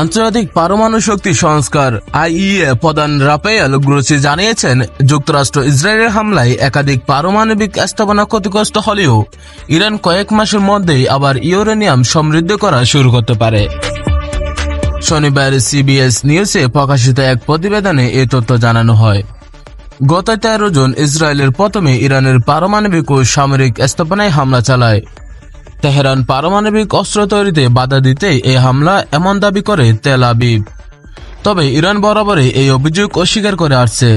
আন্তর্জাতিক পারমাণু শক্তি সংস্কার আইইএ প্রধান রাফেল গ্রোসি জানিয়েছেন, যুক্তরাষ্ট্র ইসরায়েলের হামলায় একাধিক পারমাণবিক স্থাপনা ক্ষতিগ্রস্ত হলেও ইরান কয়েক মাসের মধ্যেই আবার ইউরেনিয়াম সমৃদ্ধ করা শুরু করতে পারে। শনিবার সিবিএস নিউজে প্রকাশিত এক প্রতিবেদনে এই তথ্য জানানো হয়। গত তেরো জন ইসরায়েলের প্রথমে ইরানের পারমাণবিক ও সামরিক স্থাপনায় হামলা চালায়। তেহরান পারমাণবিক অস্ত্র তৈরিতে বাধা দিতে এই হামলা এমন দাবি করে তেল আবিব। তবে ইরান বরাবরই এই অভিযোগ অস্বীকার করে আসছে।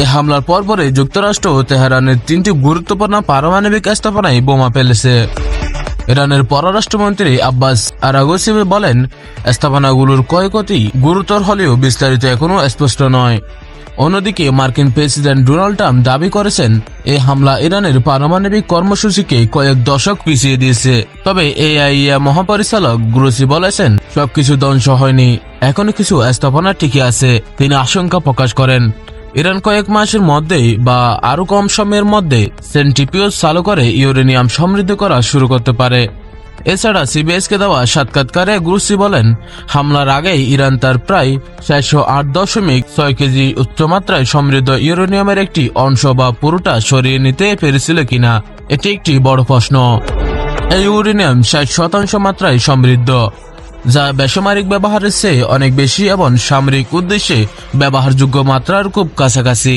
এই হামলার পরপরে যুক্তরাষ্ট্র ও তেহরানের তিনটি গুরুত্বপূর্ণ পারমাণবিক স্থাপনায় বোমা ফেলেছে। ইরানের পররাষ্ট্রমন্ত্রী আব্বাস আরাগোসি বলেন, স্থাপনাগুলোর ক্ষয়ক্ষতি গুরুতর হলেও বিস্তারিত এখনও স্পষ্ট নয়। অন্যদিকে মার্কিন প্রেসিডেন্ট ডোনাল্ড ট্রাম্প দাবি করেছেন, এই হামলা ইরানের পারমাণবিক কর্মসূচিকে কয়েক দশক পিছিয়ে দিয়েছে। তবে এআইএ মহাপরিচালক গ্রোসি বলেছেন, সবকিছু ধ্বংস হয়নি এখনও কিছু স্থাপনা টিকে আছে, তিনি আশঙ্কা প্রকাশ করেন। ইরান কয়েক মাসের মধ্যেই বা আরও কম সময়ের মধ্যে সেন্টিপিওস চালু করে ইউরেনিয়াম সমৃদ্ধ করা শুরু করতে পারে। এছাড়া সিবিএসকে দেওয়া সাক্ষাৎকারে গ্রুসি বলেন, হামলার আগেই ইরান তার প্রায় চারশো আট দশমিক ছয় কেজি উচ্চমাত্রায় সমৃদ্ধ ইউরেনিয়ামের একটি অংশ বা পুরোটা সরিয়ে নিতে পেরেছিল কিনা, এটি একটি বড় প্রশ্ন। এই ইউরেনিয়াম ষাট শতাংশ মাত্রায় সমৃদ্ধ, যা বেসামরিক ব্যবহারের চেয়ে অনেক বেশি এবং সামরিক উদ্দেশ্যে ব্যবহারযোগ্য মাত্রার খুব কাছাকাছি।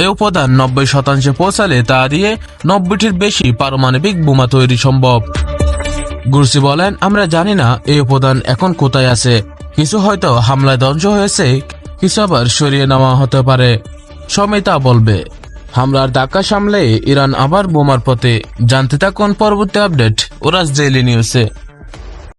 এই উপাদান নব্বই শতাংশে পৌঁছালে তা দিয়ে নব্বইটির বেশি পারমাণবিক বোমা তৈরি সম্ভব। গুরসি বলেন, আমরা জানি না এই উপাদান এখন কোথায় আছে। কিছু হয়তো হামলায় ধ্বংস হয়েছে, কিছু আবার সরিয়ে নেওয়া হতে পারে। সমিতা বলবে। হামলার ধাক্কা সামলে ইরান আবার বোমার পথে। জানতে থাকুন পরবর্তী আপডেট ওরাস ডেইলি নিউজে।